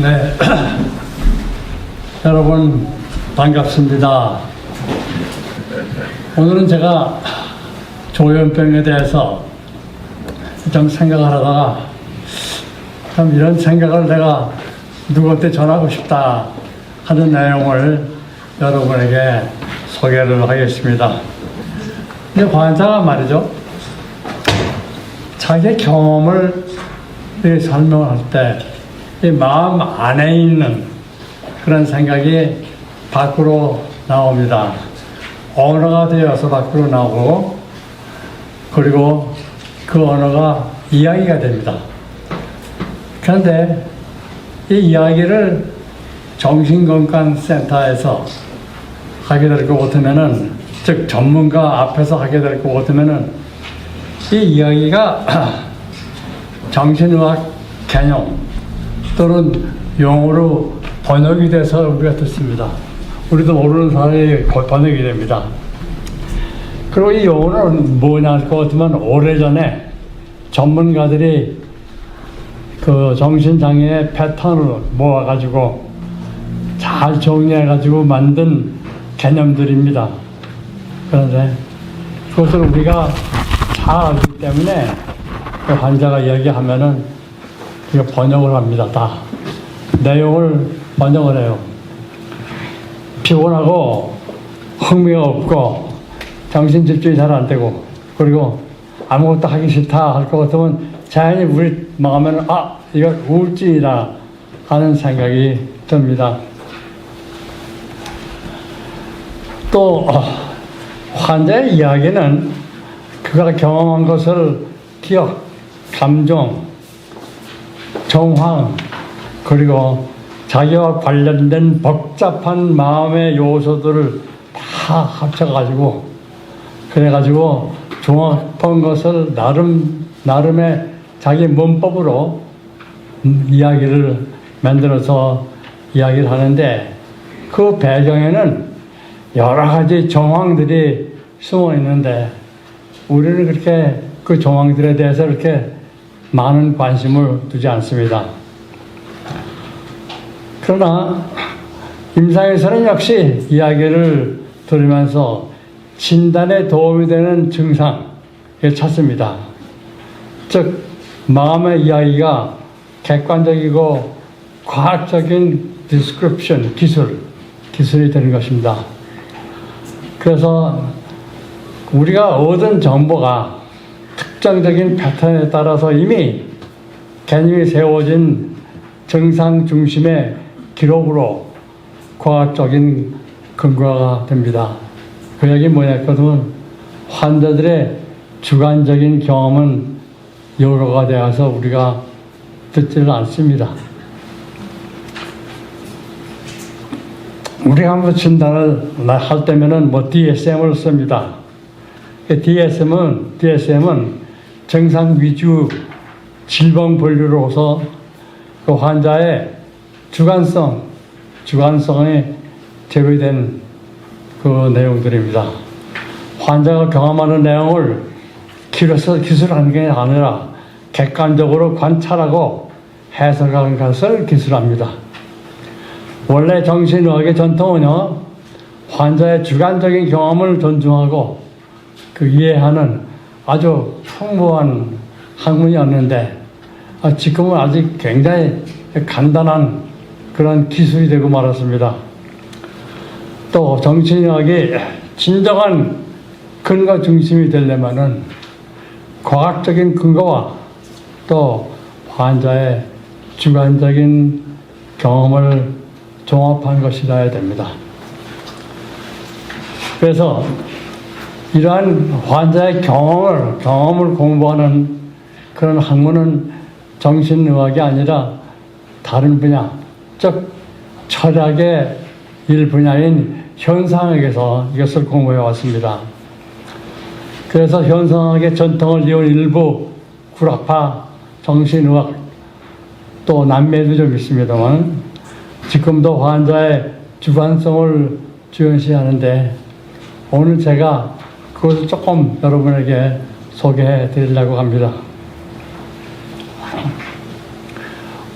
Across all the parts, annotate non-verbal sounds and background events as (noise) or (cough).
네. (clears throat) 여러분, 반갑습니다. 오늘은 제가 조현병에 대해서 좀 생각을 하다가 참 이런 생각을 내가 누구한테 전하고 싶다 하는 내용을 여러분에게 소개를 하겠습니다. 이 환자가 말이죠. 자기 경험을 이 설명을 할때이 마음 안에 있는 그런 생각이 밖으로 나옵니다. 언어가 되어서 밖으로 나오고 그리고 그 언어가 이야기가 됩니다. 그런데 이 이야기를 정신건강센터에서 하게 될 것 같으면은 즉 전문가 앞에서 하게 될 것 같으면은 이 이야기가 (clears throat) 정신의학 개념 또는 용어로 번역이 돼서 우리가 듣습니다. 우리도 모르는 사람이 곧 번역이 됩니다. 그리고 이 용어는 뭐냐 할 것 같으면 오래전에 전문가들이 그 정신장애의 패턴을 모아가지고 잘 정리해가지고 만든 개념들입니다. 그런데 그것을 우리가 잘 알기 때문에 그 환자가 이야기하면은 이거 번역을 합니다. 다 내용을 번역을 해요. 피곤하고 흥미가 없고 정신 집중이 잘 안 되고 그리고 아무것도 하기 싫다 할 것 같으면 자연히 우리 마음에는 아 이거 우울증이다 하는 생각이 듭니다. 또 어, 환자의 이야기는 그가 경험한 것을 기억, 감정, 정황 그리고 자기와 관련된 복잡한 마음의 요소들을 다 합쳐가지고 그래가지고 종합한 것을 나름 나름의 자기 문법으로 음, 이야기를 만들어서 이야기를 하는데 그 배경에는 여러 가지 정황들이 숨어 있는데 우리는 그렇게 그 정황들에 대해서 그렇게 많은 관심을 두지 않습니다. 그러나 임상에서는 역시 이야기를 들으면서 진단에 도움이 되는 증상을 찾습니다. 즉 마음의 이야기가 객관적이고 과학적인 디스크립션 기술 기술이 되는 것입니다. 그래서 우리가 얻은 정보가 특정적인 패턴에 따라서 이미 개념이 세워진 정상 중심의 기록으로 과학적인 근거가 됩니다. 그 얘기 뭐냐 했거든 환자들의 주관적인 경험은 여러가 되어서 우리가 듣지를 않습니다. 우리가 한번 진단을 할 때면은 뭐 DSM을 씁니다. DSM은 DSM은 정상 위주 질병 분류로서 그 환자의 주관성, 주관성에 제외된 그 내용들입니다. 환자가 경험하는 내용을 길어서 기술하는 게 아니라 객관적으로 관찰하고 해석하는 것을 기술합니다. 원래 정신의학의 전통은요, 환자의 주관적인 경험을 존중하고 그 이해하는 아주 풍부한 학문이었는데, 아, 지금은 아직 굉장히 간단한 그런 기술이 되고 말았습니다. 또 정신의학이 진정한 근거 중심이 되려면은 과학적인 근거와 또 환자의 주관적인 경험을 종합한 것이라야 됩니다. 그래서 이러한 환자의 경험을, 경험을 공부하는 그런 학문은 정신의학이 아니라 다른 분야, 즉, 철학의 일 분야인 현상학에서 이것을 공부해 왔습니다. 그래서 현상학의 전통을 이은 일부 구락파, 정신의학, 또 남매도 좀 있습니다만, 지금도 환자의 주관성을 주연시하는데, 오늘 제가 그것을 조금 여러분에게 소개해 드리려고 합니다.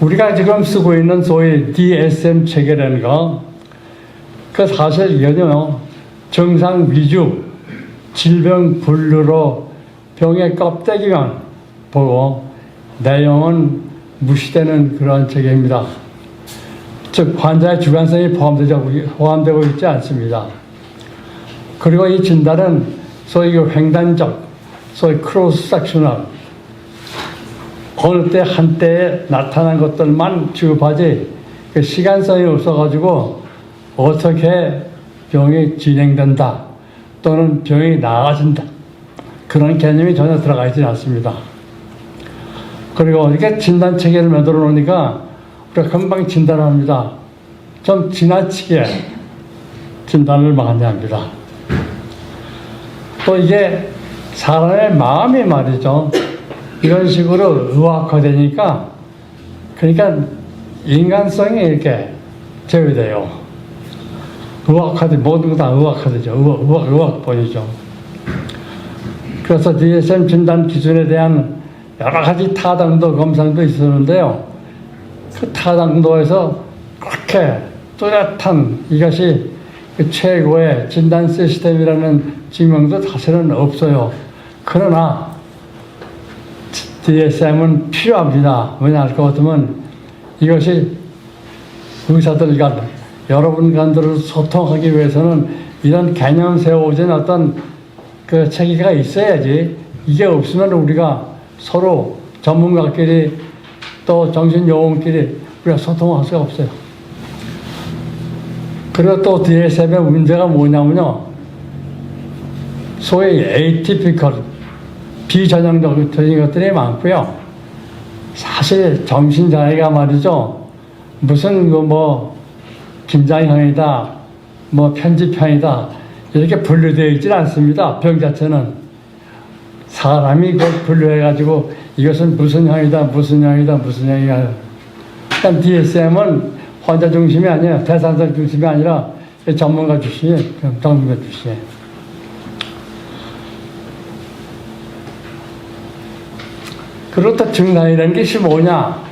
우리가 지금 쓰고 있는 소위 DSM 체계라는 거, 그 사실 이거는요, 정상 위주, 질병 분류로 병의 껍데기만 보고 내용은 무시되는 그런 체계입니다. 즉, 환자의 주관성이 포함되고 있지 않습니다. 그리고 이 진단은 소위 그 횡단적, 소위 크로스 섹셔널, 어느 때 한때에 나타난 것들만 취급하지 그 시간성이 없어가지고 어떻게 병이 진행된다 또는 병이 나아진다 그런 개념이 전혀 들어가 있지 않습니다. 그리고 이렇게 진단 체계를 만들어 놓으니까 우리가 금방 진단을 합니다. 좀 지나치게 진단을 많이 합니다. 또 이게 사람의 마음이 말이죠. 이런 식으로 의학화되니까 그러니까 인간성이 이렇게 제외돼요. 의학화돼 모든 거 다 의학화되죠. 의학, 의학, 의학본이죠. 그래서 DSM 진단 기준에 대한 여러 가지 타당도 검사도 있었는데요. 그 타당도에서 그렇게 뚜렷한 이것이 그 최고의 진단 시스템이라는 증명도 사실은 없어요. 그러나 DSM은 필요합니다. 왜냐 할 것 같으면 이것이 의사들과 여러분 간들을 소통하기 위해서는 이런 개념 세워진 어떤 그 체계가 있어야지 이게 없으면 우리가 서로 전문가끼리 또 정신요원끼리 우리가 소통할 수가 없어요. 그리고 또 DSM의 문제가 뭐냐면요. 소위 atypical, 비전형적인 것들이 많고요. 사실 정신장애가 말이죠. 무슨 그뭐 긴장형이다, 뭐 편집형이다 이렇게 분류되어 있지는 않습니다. 병 자체는 사람이 그걸 분류해가지고 이것은 무슨 형이다, 무슨 형이다, 무슨 형이다. 일단 DSM은 환자 중심이 아니에요. 대상자 중심이 아니라 전문가 출신이에요. 전문가 출신이에요. 그렇다 증상이라는 것이 뭐냐?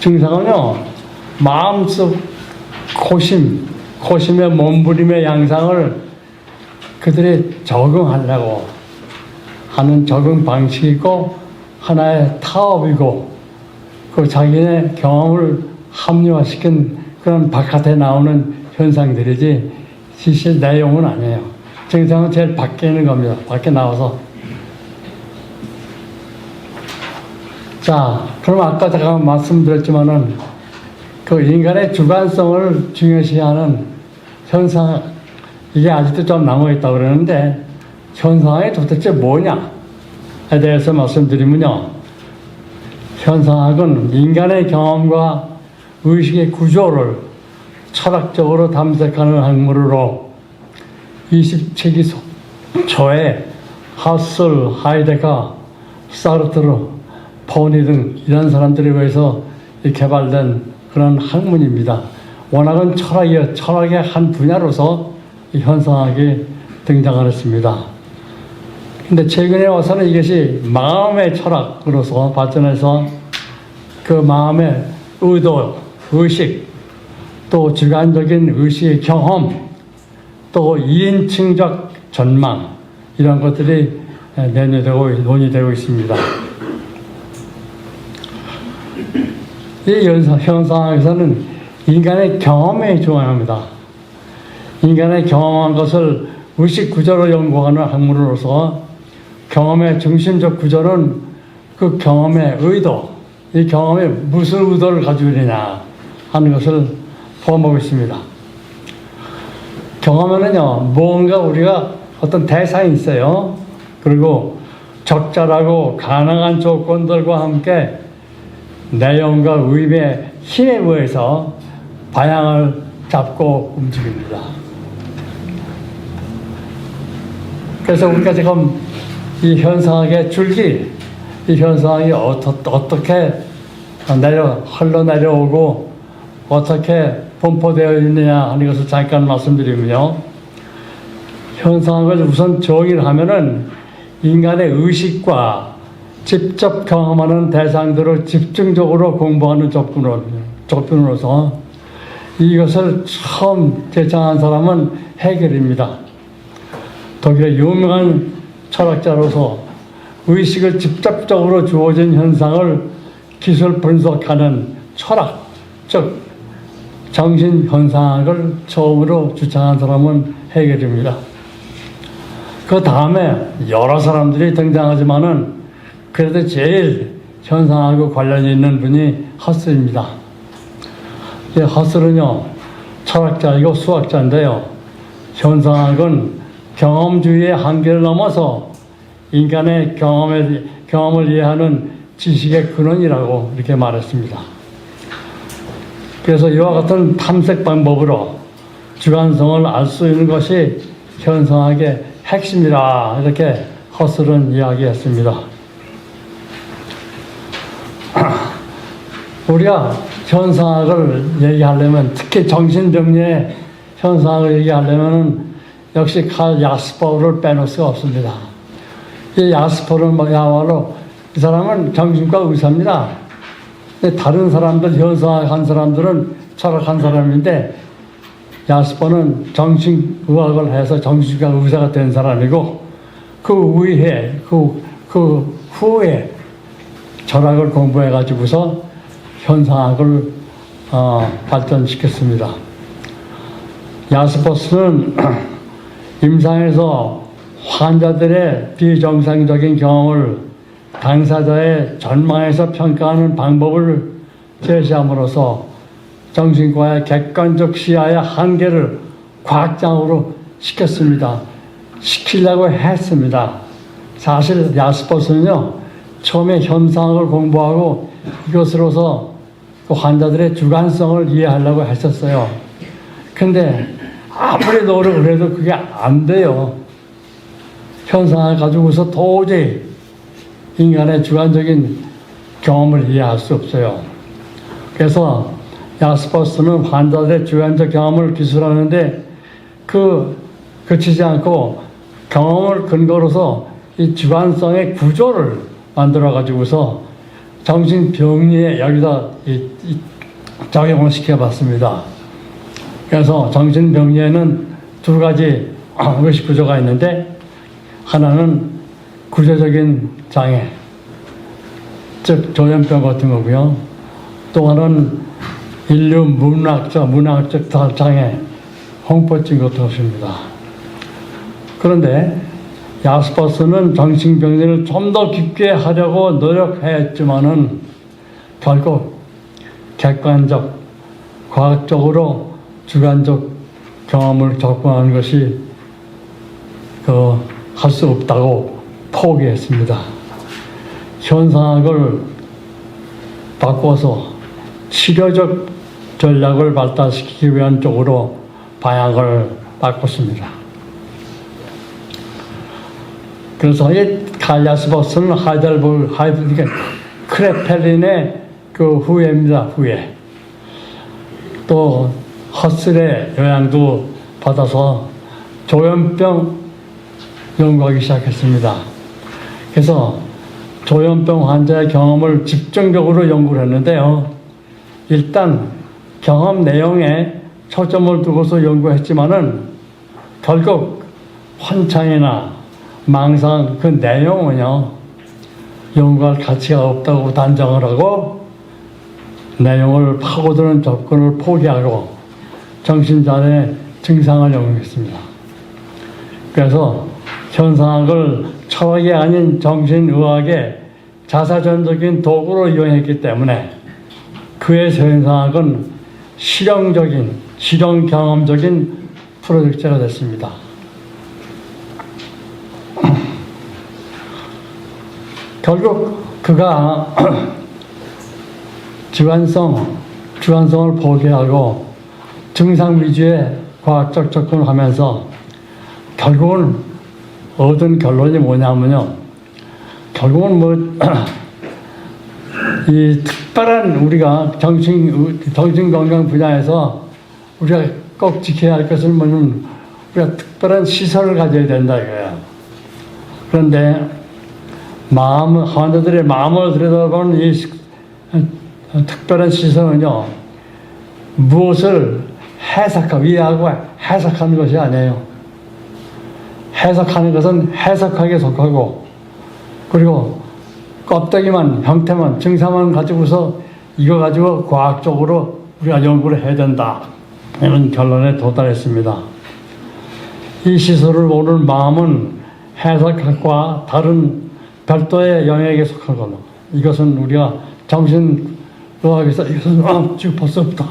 증상은요, 마음속 고심, 고심의 몸부림의 양상을 그들이 적응하려고 하는 적응 방식이고, 하나의 타업이고, 그 자기네 경험을 합리화시킨 그런 바깥에 나오는 현상들이지, 실실 내용은 아니에요. 증상은 제일 밖에 있는 겁니다. 밖에 나와서. 자, 그럼 아까 제가 말씀드렸지만은 그 인간의 주관성을 중요시하는 현상, 이게 아직도 좀 남아있다고 그러는데 현상이 도대체 뭐냐에 대해서 말씀드리면요. 현상학은 인간의 경험과 의식의 구조를 철학적으로 탐색하는 학문으로 20세기 초에 하슬, 하이데가, 사르트르, 포니 등 이런 사람들에 의해서 개발된 그런 학문입니다. 워낙은 철학이 철학의 한 분야로서 등장을 했습니다. 근데 최근에 와서는 이것이 마음의 철학으로서 발전해서 그 마음의 의도, 의식, 또 주관적인 의식의 경험, 또 2인칭적 전망, 이런 것들이 내놓되고 논의되고 있습니다. 이 현상, 현상에서는 인간의 경험에 중요합니다. 인간의 경험한 것을 의식 구조로 연구하는 학문으로서 경험의 중심적 구조는 그 경험의 의도, 이 경험에 무슨 의도를 가지고 있느냐 하는 것을 포함하고 있습니다. 경험에는요, 뭔가 우리가 어떤 대상이 있어요. 그리고 적절하고 가능한 조건들과 함께 내용과 의미의 힘에 의해서 방향을 잡고 움직입니다. 그래서 우리가 지금 이 현상학의 줄기, 이 현상이 어떻게 내려, 흘러내려오고 어떻게 분포되어 있느냐 하는 것을 잠깐 말씀드리면요. 현상학을 우선 정의를 하면은 인간의 의식과 직접 경험하는 대상들을 집중적으로 공부하는 접근으로, 접근으로서 이것을 처음 제창한 사람은 해결입니다. 독일의 유명한 철학자로서 의식을 직접적으로 주어진 현상을 기술 분석하는 철학, 즉 정신 현상학을 처음으로 주창한 사람은 해결입니다. 그 다음에 여러 사람들이 등장하지만은 그래도 제일 현상하고 관련이 있는 분이 허스입니다. 이 허스는요 철학자이고 수학자인데요. 현상학은 경험주의의 한계를 넘어서 인간의 경험에, 경험을 이해하는 지식의 근원이라고 이렇게 말했습니다. 그래서 이와 같은 탐색 방법으로 주관성을 알 수 있는 것이 현상학의 핵심이라 이렇게 허슬은 이야기했습니다. (clears throat) 우리가 현상학을 얘기하려면 특히 정신병리의 현상학을 얘기하려면 역시 칼 야스퍼를 빼놓을 수가 없습니다. 이 야스퍼는 뭐야말로 이 사람은 정신과 의사입니다. 다른 사람들 현상학 한 사람들은 철학한 사람인데 야스퍼는 정신의학을 해서 정신과 의사가 된 사람이고 그 위에 그, 그 후에 철학을 공부해 가지고서 현상학을 어, 발전시켰습니다. 야스퍼스는 (clears throat) 임상에서 환자들의 비정상적인 경험을 당사자의 전망에서 평가하는 방법을 제시함으로써 정신과의 객관적 시야의 한계를 과학장으로 시켰습니다. 시키려고 했습니다. 사실 야스퍼스는요, 처음에 현상을 공부하고 이것으로서 그 환자들의 주관성을 이해하려고 했었어요. 근데 아무리 노력을 해도 그게 안 돼요. 현상을 가지고서 도저히 인간의 주관적인 경험을 이해할 수 없어요. 그래서 야스퍼스는 환자들의 주관적 경험을 기술하는데 그 그치지 않고 경험을 근거로서 이 주관성의 구조를 만들어 가지고서 정신병리에 여기다 이, 이 적용을 시켜봤습니다. 그래서 정신병리에는 두 가지 (clears throat) 의식 구조가 있는데 하나는 구조적인 장애, 즉 조현병 같은 거고요. 또 하나는 인류 문학적, 문학적 장애, 홍포증 같은 것입니다. 그런데 야스퍼스는 정신병리를 좀 더 깊게 하려고 노력했지만은 결국 객관적, 과학적으로 주관적 경험을 접근하는 것이 그 할 수 없다고 포기했습니다. 현상학을 바꿔서 치료적 전략을 발달시키기 위한 쪽으로 방향을 바꿨습니다. 그래서 이 칼야스버스는 하이델버그, 하이델버그, 크레펠린의 그 후예입니다, 후예. 또 허슬의 영향도 받아서 조현병 연구하기 시작했습니다. 그래서 조현병 환자의 경험을 집중적으로 연구를 했는데요. 일단 경험 내용에 초점을 두고서 연구했지만은 결국 환창이나 망상 그 내용은요 연구할 가치가 없다고 단정을 하고 내용을 파고드는 접근을 포기하고 정신장애 증상을 연구했습니다. 그래서 현상학을 철학이 아닌 정신의학의 자사전적인 도구로 이용했기 때문에 그의 현상학은 실용적인, 실용 경험적인 프로젝트가 됐습니다. (clears throat) 결국 그가 (clears throat) 주관성, 주관성을 포기하고 증상 위주의 과학적 접근을 하면서 결국은 얻은 결론이 뭐냐면요. 결국은 뭐, (clears throat) 이 특별한 우리가 정신, 정신건강 분야에서 우리가 꼭 지켜야 할 것은 뭐냐면 우리가 특별한 시설을 가져야 된다 이거예요. 그런데 마음 환자들의 마음을 들여다보는 이 특별한 시선은요 무엇을 해석하고 이해하고 해석하는 것이 아니에요. 해석하는 것은 해석하기에 속하고 그리고 껍데기만 형태만 증상만 가지고서 이거 가지고 과학적으로 우리가 연구를 해야 된다 이런 결론에 도달했습니다. 이 시설을 모르는 마음은 해석학과 다른 별도의 영역에 속하거든. 이것은 우리가 정신의학에서 이것은 수 없다.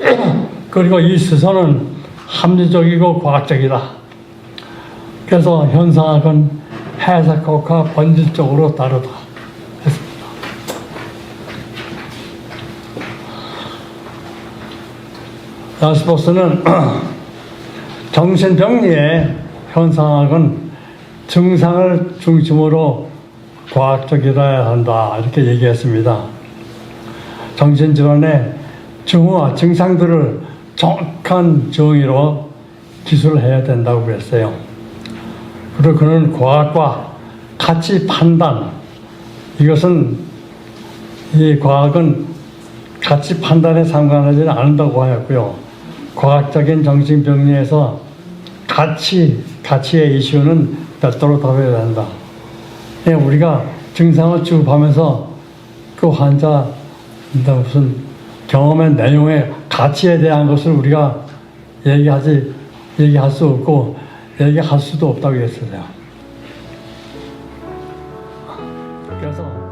(clears throat) 그리고 이 시선은 합리적이고 과학적이다. 그래서 현상학은 해석학과 본질적으로 다르다. 했습니다. 야스버스는 (clears throat) 정신병리의 현상학은 증상을 중심으로 과학적이라야 한다 이렇게 얘기했습니다. 정신질환의 증후와 증상들을 정확한 정의로 기술해야 된다고 그랬어요. 그리고 그는 과학과 가치 판단 이것은 이 과학은 가치 판단에 상관하지는 않는다고 하였고요. 과학적인 정신병리에서 가치, 가치의 이슈는 별도로 다뤄야 한다. 예, 우리가 증상을 쭉 하면서 그 환자 무슨 경험의 내용의 가치에 대한 것을 우리가 얘기하지, 얘기할 수 없고 얘기할 수도 없다고 했어요. 그래서